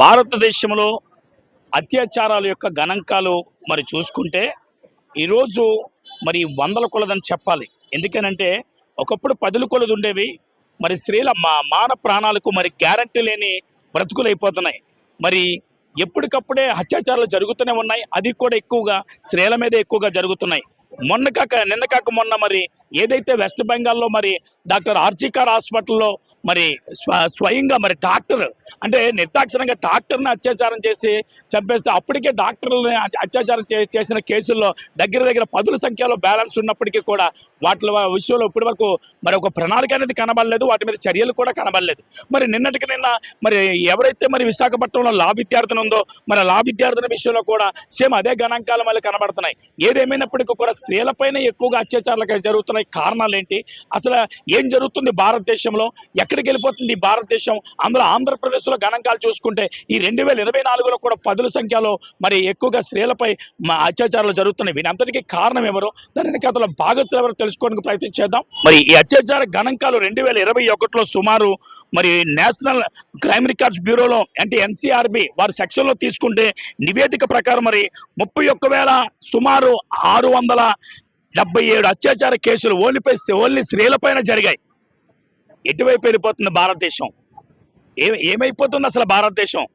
భారతదేశంలో అత్యాచారాల యొక్క గణాంకాలు మరి చూసుకుంటే ఈరోజు మరి వందల కొలదని చెప్పాలి. ఎందుకనంటే ఒకప్పుడు పదుల కొలది ఉండేవి. మరి స్త్రీల మా మాన ప్రాణాలకు మరి గ్యారంటీ లేని బ్రతుకులు అయిపోతున్నాయి. మరి ఎప్పటికప్పుడే అత్యాచారాలు జరుగుతూనే ఉన్నాయి. అది కూడా ఎక్కువగా స్త్రీల మీద ఎక్కువగా జరుగుతున్నాయి. మొన్న కాక నిన్న కాక మొన్న మరి ఏదైతే వెస్ట్ బెంగాల్లో మరి డాక్టర్ ఆర్జికార్ హాస్పిటల్లో మరి స్వ స్వయంగా మరి డాక్టర్ అంటే నిర్దాక్షిణంగా డాక్టర్ని అత్యాచారం చేసి చంపేస్తే అప్పటికే డాక్టర్లని అత్యాచారం చే- చేసిన కేసుల్లో దగ్గర దగ్గర పదుల సంఖ్యలో బ్యాలెన్స్ ఉన్నప్పటికీ కూడా వాటి విషయంలో ఇప్పటి వరకు మరి ఒక ప్రణాళిక అనేది కనబడలేదు వాటి మీద చర్యలు కూడా కనబడలేదు. మరి నిన్నటికి నిన్న మరి ఎవరైతే మరి విశాఖపట్నంలో లా విద్యార్థిని ఉందో మరి లా విద్యార్థిని విషయంలో కూడా సేమ్ అదే గణాంకాలు మళ్ళీ కనబడుతున్నాయి. ఏదేమైనప్పటికీ కూడా స్త్రీలపైన ఎక్కువగా అత్యాచారాలు జరుగుతున్నాయి. కారణాలు ఏంటి అసలు ఏం జరుగుతుంది భారతదేశంలో? ఎక్కడికి వెళ్ళిపోతుంది? ఈ భారతదేశం. అందులో ఆంధ్రప్రదేశ్లో గణాంకాలు చూసుకుంటే ఈ రెండు వేల ఇరవై నాలుగులో కూడా పదుల సంఖ్యలో మరి ఎక్కువగా స్త్రీలపై మా అత్యాచారాలు జరుగుతున్నాయి. వీని కారణం ఎవరు? దాని వెనకాతల భాగస్తులు ఎవరు తెలుసుకోవడానికి ప్రయత్నం చేద్దాం. మరి ఈ అత్యాచార గణాంకాలు రెండు వేల ఇరవై ఒకటిలో సుమారు మరి నేషనల్ క్రైమ్ రికార్డ్స్ బ్యూరోలో అంటే ఎన్సీఆర్బి వారి సెక్షన్లో తీసుకుంటే నివేదిక ప్రకారం మరి ముప్పై ఒక్క వేల సుమారు ఆరు వందల డెబ్బై ఏడు అత్యాచార కేసులు ఓన్లీపై ఓన్లీ స్త్రీలపైన జరిగాయి. ఎటువైపు వెళ్ళిపోతుంది భారతదేశం? ఏ ఏమైపోతుంది అసలు భారతదేశం?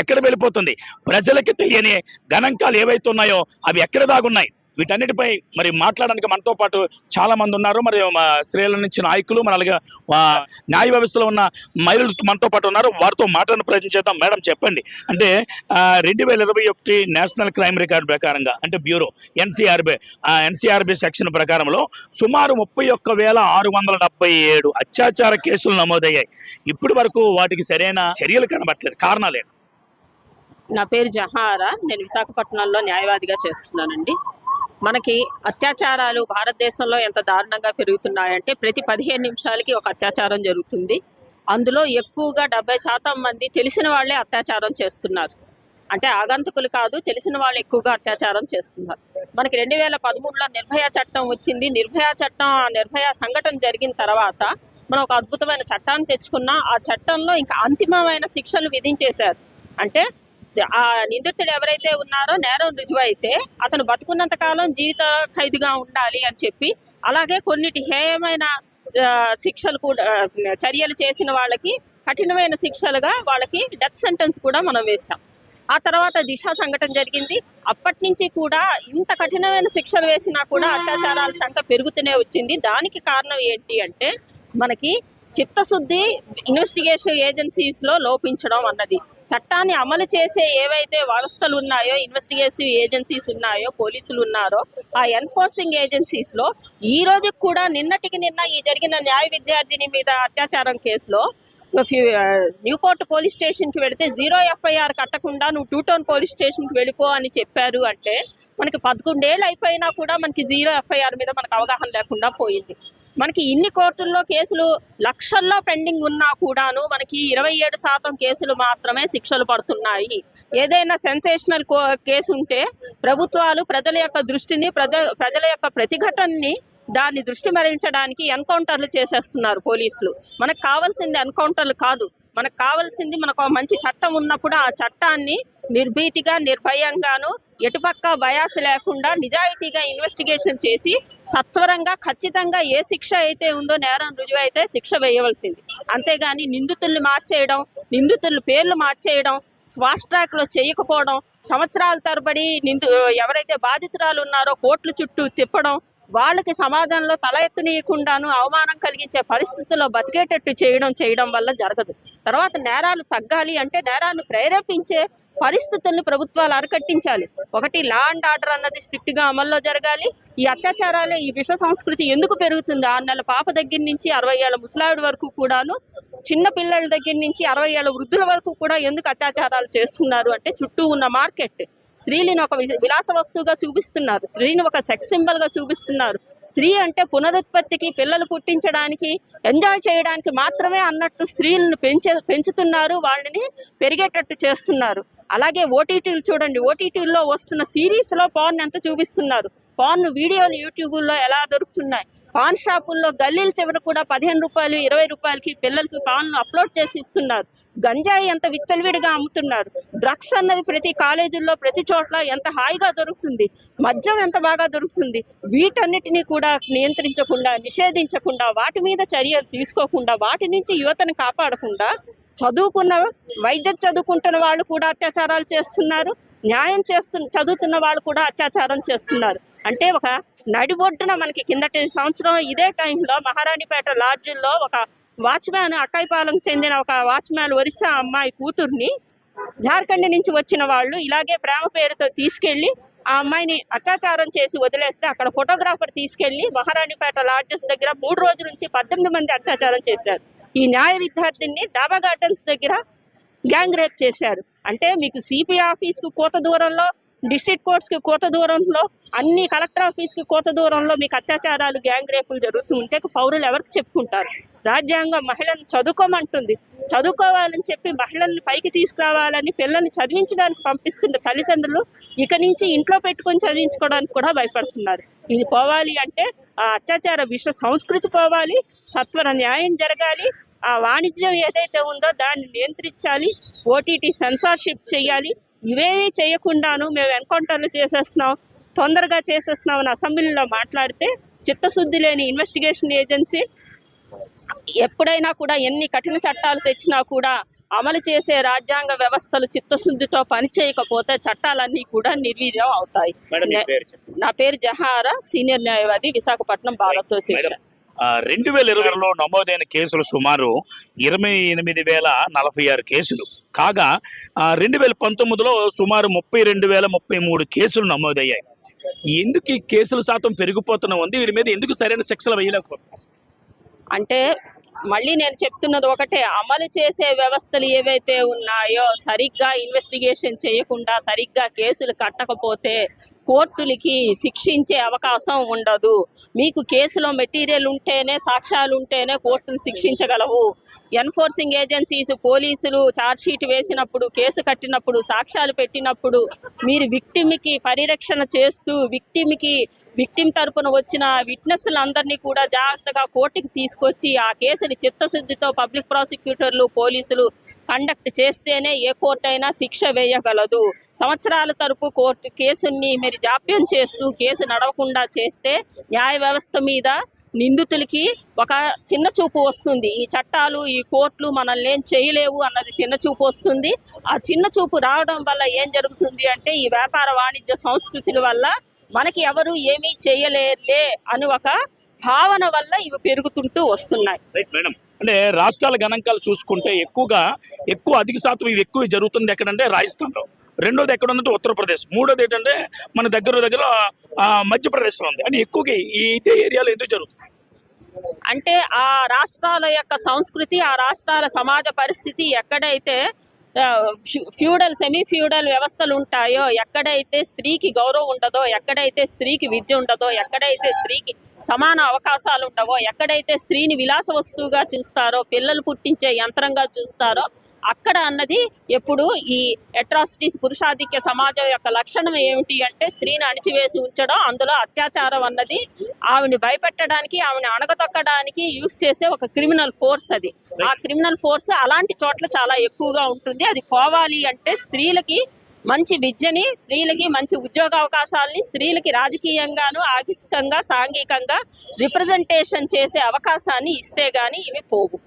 ఎక్కడ వెళ్ళిపోతుంది? ప్రజలకి తెలియని గణాంకాలు ఏవైతే ఉన్నాయో అవి ఎక్కడ దాగున్నాయి? వీటన్నిటిపై మరి మాట్లాడడానికి మనతో పాటు చాలా మంది ఉన్నారు. మరి మా స్త్రీల నుంచి నాయకులు మన అలాగే న్యాయ వ్యవస్థలో ఉన్న మహిళలు మనతో పాటు ఉన్నారు. వారితో మాట్లాడిన ప్రయత్నం చేద్దాం. మేడం చెప్పండి. అంటే రెండు వేల ఇరవై ఒకటి నేషనల్ క్రైమ్ రికార్డ్ ప్రకారంగా అంటే బ్యూరో ఎన్సీఆర్బీ ఎన్సీఆర్బీ సెక్షన్ ప్రకారంలో సుమారు ముప్పై ఒక్క వేల ఆరు వందల డెబ్బై ఏడు అత్యాచార కేసులు నమోదయ్యాయి. ఇప్పటి వరకు వాటికి సరైన చర్యలు కనబట్టలేదు కారణాలు నా పేరు జహారా నేను విశాఖపట్నంలో న్యాయవాదిగా చేస్తున్నానండి. మనకి అత్యాచారాలు భారతదేశంలో ఎంత దారుణంగా పెరుగుతున్నాయంటే ప్రతి పదిహేను నిమిషాలకి ఒక అత్యాచారం జరుగుతుంది. అందులో ఎక్కువగా డెబ్బై శాతం మంది తెలిసిన వాళ్ళే అత్యాచారం చేస్తున్నారు. అంటే ఆగంతకులు కాదు తెలిసిన వాళ్ళు ఎక్కువగా అత్యాచారం చేస్తున్నారు. మనకి రెండు వేల పదమూడులో నిర్భయ చట్టం వచ్చింది. నిర్భయ చట్టం ఆ నిర్భయ సంఘటన జరిగిన తర్వాత మనం ఒక అద్భుతమైన చట్టాన్ని తెచ్చుకున్నాం. ఆ చట్టంలో ఇంకా అంతిమమైన శిక్షలు విధించేశారు. అంటే ఆ నిందితుడు ఎవరైతే ఉన్నారో నేరం రుజువు అయితే అతను బతుకున్నంత కాలం జీవిత ఖైదుగా ఉండాలి అని చెప్పి అలాగే కొన్నిటి హేయమైన శిక్షలు కూడా చర్యలు చేసిన వాళ్ళకి కఠినమైన శిక్షలుగా వాళ్ళకి డెత్ సెంటెన్స్ కూడా మనం వేసాం ఆ తర్వాత దిశ సంఘటన జరిగింది. అప్పటి నుంచి కూడా ఇంత కఠినమైన శిక్షలు వేసినా కూడా అత్యాచారాల సంఖ్య పెరుగుతూనే వచ్చింది. దానికి కారణం ఏంటి అంటే మనకి చిత్తశుద్ధి ఇన్వెస్టిగేషన్ ఏజెన్సీస్లో లోపించడం అన్నది. చట్టాన్ని అమలు చేసే ఏవైతే వ్యవస్థలు ఉన్నాయో ఇన్వెస్టిగేటివ్ ఏజెన్సీస్ ఉన్నాయో పోలీసులు ఉన్నారో ఆ ఎన్ఫోర్సింగ్ ఏజెన్సీస్లో ఈ రోజు కూడా నిన్నటికి నిన్న ఈ జరిగిన న్యాయ విద్యార్థిని మీద అత్యాచారం కేసులో న్యూకోర్ట్ పోలీస్ స్టేషన్కి వెళితే జీరో ఎఫ్ఐఆర్ కట్టకుండా నువ్వు టూ టౌన్ పోలీస్ స్టేషన్కి వెళ్ళిపో అని చెప్పారు అంటే మనకి పదకొండేళ్ళు అయిపోయినా కూడా మనకి జీరో ఎఫ్ఐఆర్ మీద మనకు అవగాహన లేకుండా పోయింది. మనకి ఇన్ని కోర్టుల్లో కేసులు లక్షల్లో పెండింగ్ ఉన్నా కూడాను మనకి ఇరవై ఏడు శాతం కేసులు మాత్రమే శిక్షలు పడుతున్నాయి. ఏదైనా సెన్సేషనల్ కేసు ఉంటే ప్రభుత్వాలు ప్రజల యొక్క దృష్టిని ప్రజ ప్రజల యొక్క ప్రతిఘటనని దాన్ని దృష్టి మరలించడానికి ఎన్కౌంటర్లు చేసేస్తున్నారు పోలీసులు. మనకు కావాల్సింది ఎన్కౌంటర్లు కాదు. మనకు కావాల్సింది మనకు ఒక మంచి చట్టం ఉన్నప్పుడు ఆ చట్టాన్ని నిర్భీతిగా నిర్భయంగాను ఎటుపక్క బయాస్ లేకుండా నిజాయితీగా ఇన్వెస్టిగేషన్ చేసి సత్వరంగా ఖచ్చితంగా ఏ శిక్ష అయితే ఉందో నేరం రుజువు అయితే శిక్ష వేయవలసింది. అంతేగాని నిందితుల్ని మార్చేయడం నిందితుల పేర్లు మార్చేయడం ఫాస్ట్ ట్రాక్లో చేయకపోవడం సంవత్సరాల తరబడి నిందు ఎవరైతే బాధితురాలు ఉన్నారో కోర్టుల చుట్టూ తిప్పడం వాళ్ళకి సమాజంలో తల ఎత్తునీయకుండాను అవమానం కలిగించే పరిస్థితుల్లో బతికేటట్టు చేయడం చేయడం వల్ల జరగదు. తర్వాత నేరాలు తగ్గాలి అంటే నేరాన్ని ప్రేరేపించే పరిస్థితుల్ని ప్రభుత్వాలు అరికట్టించాలి. ఒకటి లా అండ్ ఆర్డర్ అన్నది స్ట్రిక్ట్గా అమల్లో జరగాలి. ఈ అత్యాచారాలు ఈ విష సంస్కృతి ఎందుకు పెరుగుతుంది? ఆరు నెలల పాప దగ్గర నుంచి అరవై ఏళ్ళ ముసలావిడ వరకు కూడాను చిన్న పిల్లల దగ్గర నుంచి అరవై ఏళ్ళ వృద్ధుల వరకు కూడా ఎందుకు అత్యాచారాలు చేస్తున్నారు అంటే చుట్టూ ఉన్న మార్కెట్. స్త్రీలను ఒక విలాస వస్తువుగా చూపిస్తున్నారు. స్త్రీని ఒక సెక్స్ సింబల్గా చూపిస్తున్నారు. స్త్రీ అంటే పునరుత్పత్తికి పిల్లలు పుట్టించడానికి ఎంజాయ్ చేయడానికి మాత్రమే అన్నట్టు స్త్రీలను పెంచే పెంచుతున్నారు వాళ్ళని పెరిగేటట్టు చేస్తున్నారు. అలాగే ఓటీటీలు చూడండి ఓటీటీల్లో వస్తున్న సిరీస్లో పాన్ ఎంత చూపిస్తున్నారు? పాన్ వీడియోలు యూట్యూబ్లో ఎలా దొరుకుతున్నాయి? పాన్ షాపుల్లో గల్లీల చివర కూడా పదిహేను రూపాయలు ఇరవై రూపాయలకి పిల్లలకి పాన్లు అప్లోడ్ చేసి ఇస్తున్నారు. గంజాయి ఎంత విచ్చలవిడిగా అమ్ముతున్నారు? డ్రగ్స్ అన్నది ప్రతి కాలేజీల్లో ప్రతి చోట్ల ఎంత హాయిగా దొరుకుతుంది? మద్యం ఎంత బాగా దొరుకుతుంది? వీటన్నిటినీ కూడా నియంత్రించకుండా నిషేధించకుండా వాటి మీద చర్యలు తీసుకోకుండా వాటి నుంచి యువతను కాపాడకుండా చదువుకున్న వైద్యం చదువుకుంటున్న వాళ్ళు కూడా అత్యాచారాలు చేస్తున్నారు. న్యాయం చేస్తు చదువుతున్న వాళ్ళు కూడా అత్యాచారం చేస్తున్నారు. అంటే ఒక నడిబొడ్డున మనకి కిందటి సంవత్సరం ఇదే టైంలో మహారాణిపేట లాడ్జిల్లో ఒక వాచ్మ్యాన్ అక్కాయిపాలెం చెందిన ఒక వాచ్మ్యాన్ ఒరిస్సా అమ్మాయి కూతుర్ని జార్ఖండ్ నుంచి వచ్చిన వాళ్ళు ఇలాగే ప్రేమ పేరుతో తీసుకెళ్ళి ఆ అమ్మాయిని అత్యాచారం చేసి వదిలేస్తే అక్కడ ఫోటోగ్రాఫర్ తీసుకెళ్ళి మహారాణిపేట లాడ్జెస్ దగ్గర మూడు రోజుల నుంచి పద్దెనిమిది మంది అత్యాచారం చేశారు. ఈ న్యాయ విద్యార్థిని డాబా గార్డెన్స్ దగ్గర గ్యాంగ్ రేప్ చేశారు. అంటే మీకు సిపి ఆఫీస్కు కోత దూరంలో డిస్ట్రిక్ట్ కోర్ట్స్కి కోత దూరంలో అన్ని కలెక్టర్ ఆఫీస్కి కోత దూరంలో మీకు అత్యాచారాలు గ్యాంగ్ రేపులు జరుగుతూ ఉంటే పౌరులు ఎవరికి చెప్పుకుంటారు? రాజ్యాంగం మహిళను చదువుకోమంటుంది. చదువుకోవాలని చెప్పి మహిళల్ని పైకి తీసుకురావాలని పిల్లల్ని చదివించడానికి పంపిస్తున్న తల్లిదండ్రులు ఇక నుంచి ఇంట్లో పెట్టుకొని చదివించుకోవడానికి కూడా భయపడుతున్నారు. ఇది పోవాలి అంటే ఆ అత్యాచార విష సంస్కృతి పోవాలి సత్వర న్యాయం జరగాలి ఆ వాణిజ్యం ఏదైతే ఉందో దాన్ని నియంత్రించాలి ఓటీటీ సెన్సార్షిప్ చేయాలి ఇవేమీ చేయకుండాను మేము ఎన్కౌంటర్లు చేసేస్తున్నాం తొందరగా చేసేస్తున్నాం అని అసెంబ్లీలో మాట్లాడితే చిత్తశుద్ధి లేని ఇన్వెస్టిగేషన్ ఏజెన్సీ ఎప్పుడైనా కూడా ఎన్ని కఠిన చట్టాలు తెచ్చినా కూడా అమలు చేసే రాజ్యాంగ వ్యవస్థలు చిత్తశుద్ధితో పనిచేయకపోతే చట్టాలన్నీ కూడా నిర్వీర్యం అవుతాయి. నే- పేరు జహారా సీనియర్ న్యాయవాది విశాఖపట్నం బార్ అసోసియేషన్ రెండు వేల ఇరవైలో నమోదైన కేసులు సుమారు ఇరవై ఎనిమిది వేల నలభై ఆరు కేసులు. కాగా రెండు వేల పంతొమ్మిదిలో సుమారు ముప్పై రెండు వేల ముప్పై మూడు కేసులు నమోదయ్యాయి. ఎందుకు ఈ కేసుల శాతం పెరిగిపోతున్న ఉంది? వీరి మీద ఎందుకు సరైన శిక్షలు వేయలేకపోతున్నాం? అంటే మళ్ళీ నేను చెప్తున్నది ఒకటే అమలు చేసే వ్యవస్థలు ఏవైతే ఉన్నాయో సరిగ్గా ఇన్వెస్టిగేషన్ చేయకుండా సరిగ్గా కేసులు కట్టకపోతే కోర్టులకి శిక్షించే అవకాశం ఉండదు. మీకు కేసులో మెటీరియల్ ఉంటేనే సాక్ష్యాలు ఉంటేనే కోర్టులు శిక్షించగలవు. ఎన్ఫోర్సింగ్ ఏజెన్సీస్ పోలీసులు ఛార్జ్షీట్ వేసినప్పుడు కేసు కట్టినప్పుడు సాక్ష్యాలు పెట్టినప్పుడు మీరు విక్టిమ్కి పరిరక్షణ చేస్తూ విక్టిమ్కి విక్టిమ్ తరపున వచ్చిన విట్నెస్లందరినీ కూడా జాగ్రత్తగా కోర్టుకి తీసుకొచ్చి ఆ కేసుని చిత్తశుద్ధితో పబ్లిక్ ప్రాసిక్యూటర్లు పోలీసులు కండక్ట్ చేస్తేనే ఏ కోర్టు అయినా శిక్ష వేయగలదు. సంవత్సరాల తరపు కోర్టు కేసుని మీరు జాప్యం చేస్తూ కేసు నడవకుండా చేస్తే న్యాయ వ్యవస్థ మీద నిందితులకి ఒక చిన్న చూపు వస్తుంది. ఈ చట్టాలు ఈ కోర్టులు మనల్ని ఏం చేయలేవు అన్నది చిన్న చూపు వస్తుంది. ఆ చిన్న చూపు రావడం వల్ల ఏం జరుగుతుంది అంటే ఈ వ్యాపార వాణిజ్య సంస్కృతుల వల్ల మనకి ఎవరు ఏమీ చేయలేరులే అని ఒక భావన వల్ల ఇవి పెరుగుతుంటూ వస్తున్నాయి. రైట్ మేడం అంటే రాష్ట్రాల గణాంకాలు చూసుకుంటే ఎక్కువగా ఎక్కువ అధిక శాతం ఇవి ఎక్కువ జరుగుతుంది ఎక్కడంటే రాజస్థాన్లో. రెండోది ఎక్కడ ఉందంటే ఉత్తరప్రదేశ్. మూడోది ఏంటంటే మన దగ్గర దగ్గర మధ్యప్రదేశ్లో ఉంది. అని ఎక్కువగా ఈ ఇదే ఏరియాలో ఎందుకు జరుగుతుంది? అంటే ఆ రాష్ట్రాల యొక్క సంస్కృతి ఆ రాష్ట్రాల సమాజ పరిస్థితి ఎక్కడైతే ఫ్యూడల్ సెమీ ఫ్యూడల్ వ్యవస్థలు ఉంటాయో ఎక్కడైతే స్త్రీకి గౌరవం ఉండదో ఎక్కడైతే స్త్రీకి విద్య ఉండదో ఎక్కడైతే స్త్రీకి సమాన అవకాశాలు ఉండవో ఎక్కడైతే స్త్రీని విలాస వస్తువుగా చూస్తారో పిల్లలు పుట్టించే యంత్రంగా చూస్తారో అక్కడ అన్నది ఎప్పుడు ఈ అట్రాసిటీస్ పురుషాధిక్య సమాజం యొక్క లక్షణం ఏమిటి అంటే స్త్రీని అణిచివేసి ఉంచడం అందులో అత్యాచారం అన్నది ఆవిని భయపెట్టడానికి ఆవిని అణగదొక్కడానికి యూస్ చేసే ఒక క్రిమినల్ ఫోర్స్ అది. ఆ క్రిమినల్ ఫోర్స్ అలాంటి చోట్ల చాలా ఎక్కువగా ఉంటుంది. అది పోవాలి అంటే స్త్రీలకి మంచి విద్యని స్త్రీలకి మంచి ఉద్యోగ అవకాశాలని స్త్రీలకి రాజకీయంగాను ఆర్థికంగా సాంఘికంగా రిప్రజెంటేషన్ చేసే అవకాశాన్ని ఇస్తే గాని ఇవి పోవు.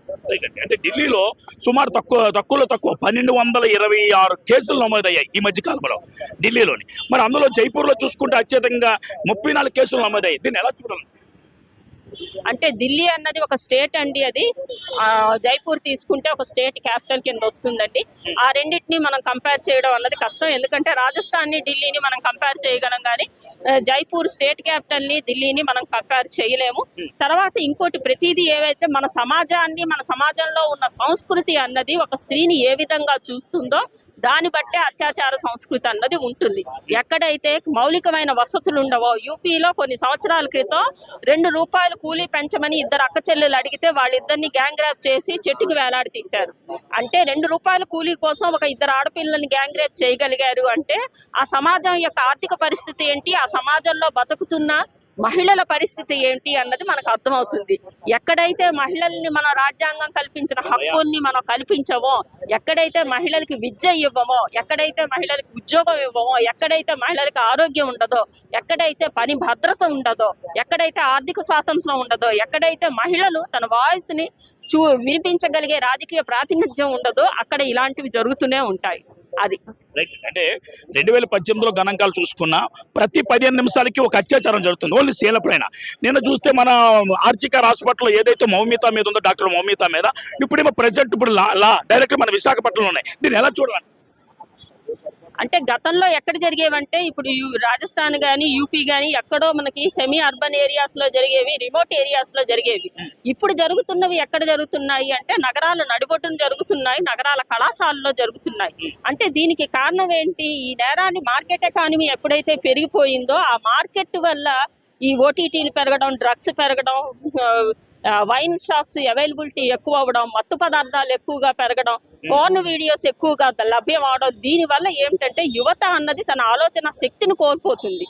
అంటే ఢిల్లీలో సుమారు తక్కువ తక్కువలో తక్కువ పన్నెండు వందల ఇరవై ఆరు కేసులు నమోదయ్యాయి ఈ మధ్య కాలంలో ఢిల్లీలోని. మరి అందులో జైపూర్లో చూసుకుంటే అత్యధికంగా ముప్పై నాలుగు కేసులు నమోదయ్యాయి. దీన్ని ఎలా చూడాలి? అంటే ఢిల్లీ అన్నది ఒక స్టేట్ అండి అది. ఆ, జైపూర్ తీసుకుంటే ఒక స్టేట్ క్యాపిటల్ కింద వస్తుందండి. ఆ రెండింటిని మనం కంపేర్ చేయడం అన్నది కష్టం. ఎందుకంటే రాజస్థాన్ని ఢిల్లీని మనం కంపేర్ చేయగలం కానీ జైపూర్ స్టేట్ క్యాపిటల్ని ఢిల్లీని మనం కంపేర్ చేయలేము. తర్వాత ఇంకోటి ప్రతిదీ ఏవైతే మన సమాజాన్ని మన సమాజంలో ఉన్న సంస్కృతి అన్నది ఒక స్త్రీని ఏ విధంగా చూస్తుందో దాన్ని బట్టే అత్యాచార సంస్కృతి అన్నది ఉంటుంది. ఎక్కడైతే మౌలికమైన వసతులు ఉండవో యూపీలో కొన్ని సంవత్సరాల క్రితం రెండు రూపాయలు కూలీ పెంచమని ఇద్దరు అక్క చెల్లెలు అడిగితే వాళ్ళిద్దరిని గ్యాంగ్ రేప్ చేసి చెట్టుకు వేలాడి తీశారు. అంటే రెండు రూపాయల కూలీ కోసం ఒక ఇద్దరు ఆడపిల్లల్ని గ్యాంగ్ రేప్ చేయగలిగారు అంటే ఆ సమాజం యొక్క ఆర్థిక పరిస్థితి ఏంటి? ఆ సమాజంలో బతుకుతున్న మహిళల పరిస్థితి ఏంటి అన్నది మనకు అర్థమవుతుంది. ఎక్కడైతే మహిళల్ని మన రాజ్యాంగం కల్పించిన హక్కుల్ని మనం కల్పించమో ఎక్కడైతే మహిళలకి విద్య ఇవ్వమో ఎక్కడైతే మహిళలకు ఉద్యోగం ఇవ్వమో ఎక్కడైతే మహిళలకు ఆరోగ్యం ఉండదో ఎక్కడైతే పని భద్రత ఉండదో ఎక్కడైతే ఆర్థిక స్వాతంత్రం ఉండదో ఎక్కడైతే మహిళలు తన వాయిస్ని చూ వినిపించగలిగే రాజకీయ ప్రాతినిధ్యం ఉండదో అక్కడ ఇలాంటివి జరుగుతూనే ఉంటాయి. అది. రైట్ అంటే రెండు వేల పద్దెనిమిదిలో గణాంకాలు చూసుకున్నా ప్రతి పదిహేను నిమిషాలకి ఒక అత్యాచారం జరుగుతుంది. ఓన్లీ సేల నిన్న చూస్తే మన ఆర్చికర్ హాస్పిటల్లో ఏదైతే మౌమిత మీద ఉందో డాక్టర్ మౌమిత మీద ఇప్పుడేమో ప్రజెంట్ ఇప్పుడు లా లా డైరెక్ట్ మన విశాఖపట్నంలో ఉన్నాయి. దీన్ని ఎలా చూడాలి? అంటే గతంలో ఎక్కడ జరిగేవంటే ఇప్పుడు రాజస్థాన్ కానీ యూపీ కానీ ఎక్కడో మనకి సెమీ అర్బన్ ఏరియాస్లో జరిగేవి రిమోట్ ఏరియాస్లో జరిగేవి. ఇప్పుడు జరుగుతున్నవి ఎక్కడ జరుగుతున్నాయి అంటే నగరాల నడిబొట్టున జరుగుతున్నాయి నగరాల కళాశాలలో జరుగుతున్నాయి. అంటే దీనికి కారణం ఏంటి? ఈ నేరాన్ని మార్కెట్ ఎకానమీ ఎప్పుడైతే పెరిగిపోయిందో ఆ మార్కెట్ వల్ల ఈ ఓటీటీలు పెరగడం డ్రగ్స్ పెరగడం వైన్ షాప్స్ అవైలబిలిటీ ఎక్కువ అవ్వడం మత్తు పదార్థాలు ఎక్కువగా పెరగడం పోర్న్ వీడియోస్ ఎక్కువగా లభ్యం అవడం దీని వల్ల ఏమిటంటే యువత అన్నది తన ఆలోచన శక్తిని కోల్పోతుంది.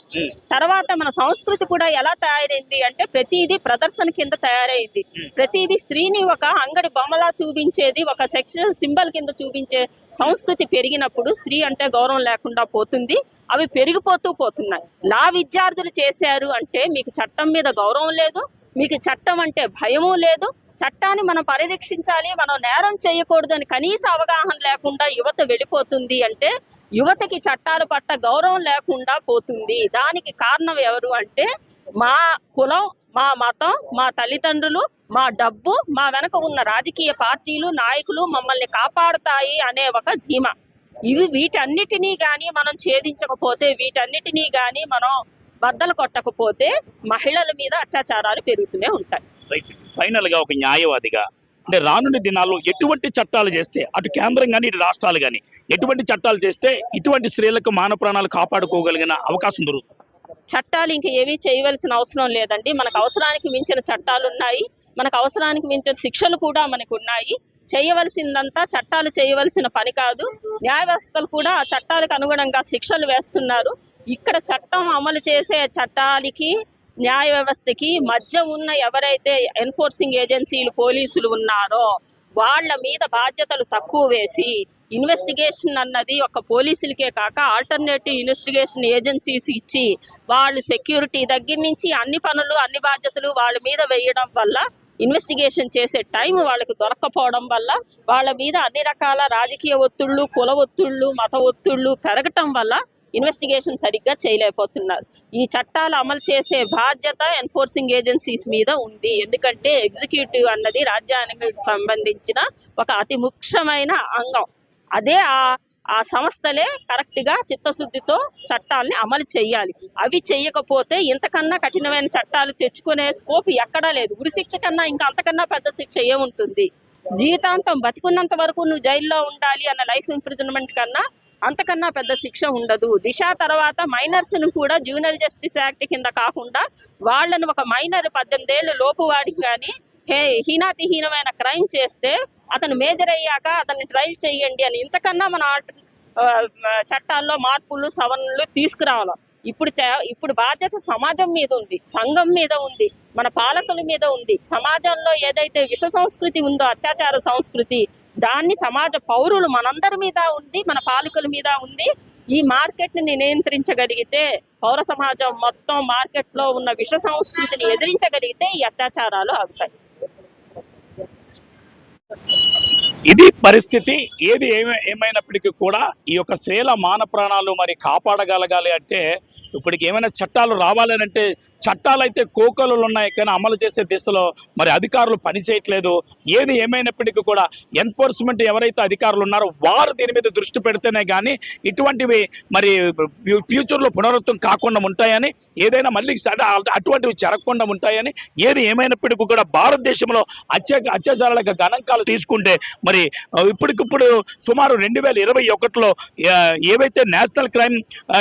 తర్వాత మన సంస్కృతి కూడా ఎలా తయారైంది అంటే ప్రతిదీ ప్రదర్శన కింద తయారైంది. ప్రతిదీ స్త్రీని ఒక అంగడి బొమ్మలా చూపించేది ఒక సెక్షువల్ సింబల్ కింద చూపించే సంస్కృతి పెరిగినప్పుడు స్త్రీ అంటే గౌరవం లేకుండా పోతుంది. అవి పెరిగిపోతూ పోతున్నాయి. లా విద్యార్థులు చేశారు అంటే మీకు చట్టం మీద గౌరవం లేదు మీకు చట్టం అంటే భయమూ లేదు. చట్టాన్ని మనం పరిరక్షించాలి మనం నేరం చేయకూడదు అని కనీస అవగాహన లేకుండా యువత వెళ్ళిపోతుంది అంటే యువతకి చట్టాల పట్ల గౌరవం లేకుండా పోతుంది. దానికి కారణం ఎవరు అంటే మా కులం మా మతం మా తల్లిదండ్రులు మా డబ్బు మా వెనక ఉన్న రాజకీయ పార్టీలు నాయకులు మమ్మల్ని కాపాడుతాయి అనే ఒక ధీమా. ఇవి వీటన్నిటినీ కానీ మనం ఛేదించకపోతే వీటన్నిటినీ కానీ మనం బద్దలు కొట్టకపోతే మహిళల మీద అత్యాచారాలు పెరుగుతూనే ఉంటాయి. రైట్. ఫైనల్గా ఒక న్యాయవాదిగా అంటే రానున్న దినాల్లో ఎటువంటి చట్టాలు చేస్తే అటు కేంద్రం కానీ ఇటు రాష్ట్రాలు కానీ ఎటువంటి చట్టాలు చేస్తే ఇటువంటి స్త్రీలకు మాన ప్రాణాలు కాపాడుకోగలిగిన అవకాశం దొరుకుతుంది? చట్టాలు ఇంక ఏమీ చేయవలసిన అవసరం లేదండి. మనకు అవసరానికి మించిన చట్టాలు ఉన్నాయి. మనకు అవసరానికి మించిన శిక్షలు కూడా మనకు ఉన్నాయి. చేయవలసిందంతా చట్టాలు చేయవలసిన పని కాదు. న్యాయ వ్యవస్థలు కూడా ఆ చట్టాలకు అనుగుణంగా శిక్షలు వేస్తున్నారు. ఇక్కడ చట్టం అమలు చేసే చట్టాలకి న్యాయ వ్యవస్థకి మధ్య ఉన్న ఎవరైతే ఎన్ఫోర్సింగ్ ఏజెన్సీలు పోలీసులు ఉన్నారో వాళ్ళ మీద బాధ్యతలు తక్కువ వేసి ఇన్వెస్టిగేషన్ అన్నది ఒక పోలీసులకే కాక ఆల్టర్నేటివ్ ఇన్వెస్టిగేషన్ ఏజెన్సీస్ ఇచ్చి వాళ్ళు సెక్యూరిటీ దగ్గర నుంచి అన్ని పనులు అన్ని బాధ్యతలు వాళ్ళ మీద వేయడం వల్ల ఇన్వెస్టిగేషన్ చేసే టైం వాళ్ళకి దొరక్కపోవడం వల్ల వాళ్ళ మీద అన్ని రకాల రాజకీయ ఒత్తిళ్ళు కుల ఒత్తిళ్ళు మత ఒత్తిళ్ళు పెరగటం వల్ల ఇన్వెస్టిగేషన్ సరిగ్గా చేయలేకపోతున్నారు. ఈ చట్టాలు అమలు చేసే బాధ్యత ఎన్ఫోర్సింగ్ ఏజెన్సీస్ మీద ఉంది. ఎందుకంటే ఎగ్జిక్యూటివ్ అన్నది రాజ్యానికి సంబంధించిన ఒక అతి ముఖ్యమైన అంగం. అదే ఆ ఆ సంస్థలే కరెక్ట్గా చిత్తశుద్ధితో చట్టాలని అమలు చేయాలి. అవి చేయకపోతే ఇంతకన్నా కఠినమైన చట్టాలు తెచ్చుకునే స్కోప్ ఎక్కడా లేదు. ఉరిశిక్ష కన్నా ఇంకా అంతకన్నా పెద్ద శిక్ష ఏముంటుంది? జీవితాంతం బతికున్నంత వరకు నువ్వు జైల్లో ఉండాలి అన్న లైఫ్ ఇంప్రిజన్మెంట్ కన్నా అంతకన్నా పెద్ద శిక్ష ఉండదు. దిశ తర్వాత మైనర్స్ను కూడా జ్యూనల్ జస్టిస్ యాక్ట్ కింద కాకుండా వాళ్ళను ఒక మైనర్ పద్దెనిమిది ఏళ్ళు లోపు వాడికి కానీ హే హీనాతిహీనమైన క్రైమ్ చేస్తే అతను మేజర్ అయ్యాక అతన్ని ట్రయల్ చేయండి అని ఇంతకన్నా మన చట్టాల్లో మార్పులు సవరణలు తీసుకురావాలి. ఇప్పుడు ఇప్పుడు బాధ్యత సమాజం మీద ఉంది సంఘం మీద ఉంది మన పాలకుల మీద ఉంది. సమాజంలో ఏదైతే విష సంస్కృతి ఉందో అత్యాచార సంస్కృతి దాన్ని సమాజ పౌరులు మనందరి మీద ఉంది మన పాలకుల మీద ఉంది. ఈ మార్కెట్ని నియంత్రించగలిగితే పౌర సమాజం మొత్తం మార్కెట్లో ఉన్న విష సంస్కృతిని ఎదిరించగలిగితే ఈ అత్యాచారాలు ఆగుతాయి. ఇది పరిస్థితి. ఏది ఏమైనప్పటికీ కూడా ఈ యొక్క స్త్రీల మాన ప్రాణాలు మరి కాపాడగలగాలి అంటే ఇప్పటికి ఏమైనా చట్టాలు రావాలనంటే చట్టాలు అయితే కోకలు ఉన్నాయి కానీ అమలు చేసే దిశలో మరి అధికారులు పనిచేయట్లేదు ఏది ఏమైనప్పటికీ కూడా ఎన్ఫోర్స్మెంట్ ఎవరైతే అధికారులు ఉన్నారో వారు దీని మీద దృష్టి పెడితేనే కానీ ఇటువంటివి మరి ఫ్యూచర్లో పునరుత్వం కాకుండా ఉంటాయని ఏదైనా మళ్ళీ అటువంటివి జరగకుండా ఉంటాయని ఏది ఏమైనప్పటికీ కూడా భారతదేశంలో అత్య అత్యాచారాల గణాంకాలు తీసుకుంటే మరి ఇప్పటికిప్పుడు సుమారు రెండు వేల ఇరవై ఒకటిలో ఏవైతే national crime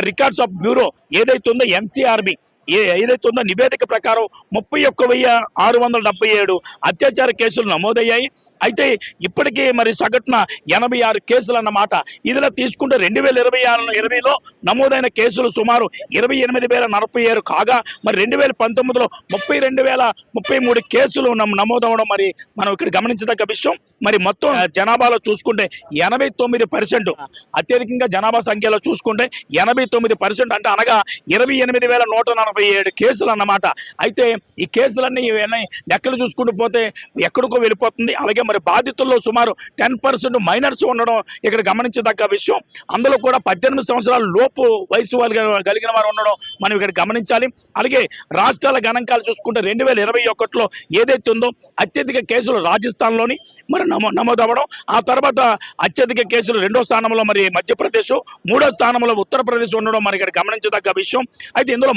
records of bureau ఏదైతుందో ఉందో ఎన్సీఆర్బి ఏ ఏదైతే ఉందో నివేదిక ప్రకారం ముప్పై ఒక్క వెయ్యి ఆరు వందల డెబ్బై ఏడు అత్యాచార కేసులు నమోదయ్యాయి. అయితే ఇప్పటికీ మరి సగటున ఎనభై ఆరు కేసులు అన్నమాట. ఇదిలా తీసుకుంటే రెండు వేల ఇరవై ఆరు ఇరవైలో నమోదైన కేసులు సుమారు ఇరవై ఎనిమిది వేల నలభై ఏడు కాగా మరి రెండు వేల పంతొమ్మిదిలో ముప్పై రెండు వేల ముప్పై మూడు కేసులు నమోదవడం మరి మనం ఇక్కడ గమనించదగ్గ విషయం. మరి మొత్తం జనాభాలో చూసుకుంటే ఎనభై తొమ్మిది పర్సెంట్ అత్యధికంగా జనాభా సంఖ్యలో చూసుకుంటే ఎనభై తొమ్మిది పర్సెంట్ అంటే అనగా ఇరవై ఎనిమిది వేల నూట నలభై ఏడు కేసులు అన్నమాట అయితే ఈ కేసులన్నీ ఇవన్నీ లెక్కలు చూసుకుంటూ పోతే ఎక్కడికో వెళ్ళిపోతుంది. అలాగే మరి బాధితుల్లో సుమారు టెన్ పర్సెంట్ మైనర్స్ ఉండడం ఇక్కడ గమనించదగ్గ విషయం. అందులో కూడా పద్దెనిమిది సంవత్సరాల లోపు వయసు వాళ్ళు కలిగిన వారు ఉండడం మనం ఇక్కడ గమనించాలి. అలాగే రాష్ట్రాల గణాంకాలు చూసుకుంటే రెండు వేల ఇరవై ఒకటిలో ఏదైతే ఉందో అత్యధిక కేసులు రాజస్థాన్లోని మరి నమో నమోదవ్వడం ఆ తర్వాత అత్యధిక కేసులు రెండో స్థానంలో మరి మధ్యప్రదేశ్ మూడో స్థానంలో ఉత్తరప్రదేశ్ ఉండడం మరి ఇక్కడ గమనించదగ్గ విషయం. అయితే ఇందులో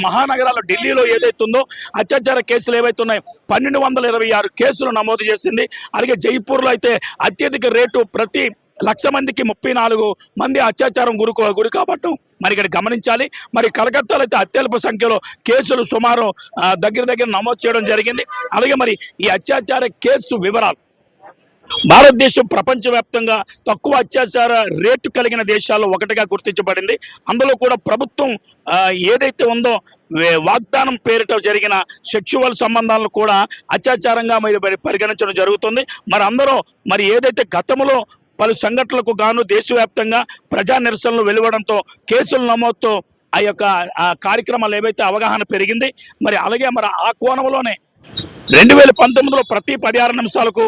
మహానగరాల్లో ఢిల్లీలో ఏదైతే ఉందో అత్యాచార కేసులు ఏవైతే ఉన్నాయో పన్నెండు వందల ఇరవై ఆరు కేసులు నమోదు చేసింది. అలాగే జైపూర్లో అయితే అత్యధిక రేటు ప్రతి లక్ష మందికి ముప్పై నాలుగు మంది అత్యాచారం గురి గురి కాబట్టం మరి ఇక్కడ గమనించాలి. మరి కలకత్తాలో అయితే అత్యల్ప సంఖ్యలో కేసులు సుమారు దగ్గర దగ్గర నమోదు చేయడం జరిగింది. అలాగే మరి ఈ అత్యాచార కేసు వివరాలు భారతదేశం ప్రపంచవ్యాప్తంగా తక్కువ అత్యాచార రేటు కలిగిన దేశాల్లో ఒకటిగా గుర్తించబడింది. అందులో కూడా ప్రభుత్వం ఏదైతే ఉందో వాగ్దానం పేరిట జరిగిన సెక్షువల్ సంబంధాలను కూడా అత్యాచారంగా మరి మరి పరిగణించడం జరుగుతుంది. మరి అందరూ మరి ఏదైతే గతంలో పలు సంఘటనలకు గాను దేశవ్యాప్తంగా ప్రజా నిరసనలు వెలువడంతో కేసుల నమోదుతో ఆ యొక్క ఆ కార్యక్రమాలు ఏవైతే అవగాహన పెరిగింది మరి అలాగే మరి ఆ కోణంలోనే రెండు వేల పంతొమ్మిదిలో ప్రతి పదిహారు నిమిషాలకు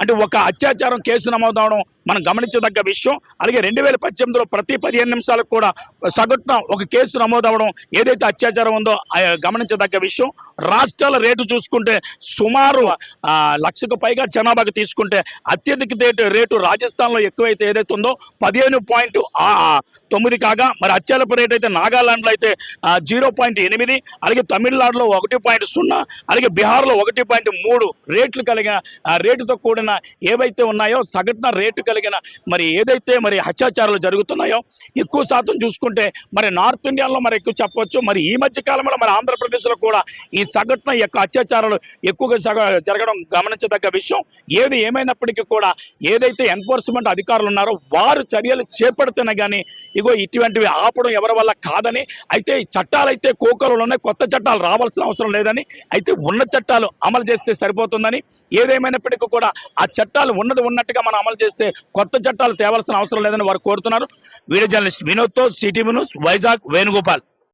అంటే ఒక అత్యాచారం కేసు నమోదవడం మనం గమనించదగ్గ విషయం. అలాగే రెండు వేల పద్దెనిమిదిలో ప్రతి పదిహేను నిమిషాలకు కూడా సగటున ఒక కేసు నమోదవడం ఏదైతే అత్యాచారం ఉందో గమనించదగ్గ విషయం. రాష్ట్రాల రేటు చూసుకుంటే సుమారు లక్షకు పైగా జనాభాకు తీసుకుంటే అత్యధిక రేటు రేటు రాజస్థాన్లో ఎక్కువైతే ఏదైతే ఉందో పదిహేను పాయింట్ తొమ్మిది కాగా మరి అత్యల్ప రేట్ అయితే నాగాలాండ్లో అయితే జీరో పాయింట్ ఎనిమిది అలాగే తమిళనాడులో ఒకటి పాయింట్ సున్నా అలాగే బీహార్లో ఒకటి పాయింట్ మూడు రేట్లు కలిగిన రేటుతో కూడిన ఏవైతే ఉన్నాయో సగటున రేటు కలిగిన మరి ఏదైతే మరి హత్యాచారాలు జరుగుతున్నాయో ఎక్కువ శాతం చూసుకుంటే మరి నార్త్ ఇండియాలో మరి ఎక్కువ చెప్పవచ్చు. మరి ఈ మధ్య కాలంలో మరి ఆంధ్రప్రదేశ్లో కూడా ఈ సగటున యొక్క అత్యాచారాలు ఎక్కువగా సగ- జరగడం గమనించదగ్గ విషయం. ఏది ఏమైనప్పటికీ కూడా ఏదైతే ఎన్ఫోర్స్మెంట్ అధికారులు ఉన్నారో వారు చర్యలు చేపడితేనే కానీ ఇగో ఇటువంటివి ఆపడం ఎవరి వల్ల కాదని అయితే చట్టాలైతే చట్టాలు అయితే కోకలులోనే కొత్త చట్టాలు రావాల్సిన అవసరం లేదని అయితే ఉన్న చట్టాలు అమలు చేస్తే సరిపోతుందని ఏదేమైనప్పటికీ కూడా ఆ చట్టాలు ఉన్నది ఉన్నట్టుగా మనం అమలు చేస్తే కొత్త చట్టాలు తేవాల్సిన అవసరం లేదని వారు కోరుతున్నారు. వీడియో జర్నలిస్ట్ వినోద్తో సిటీ న్యూస్ వైజాగ్ వేణుగోపాల్.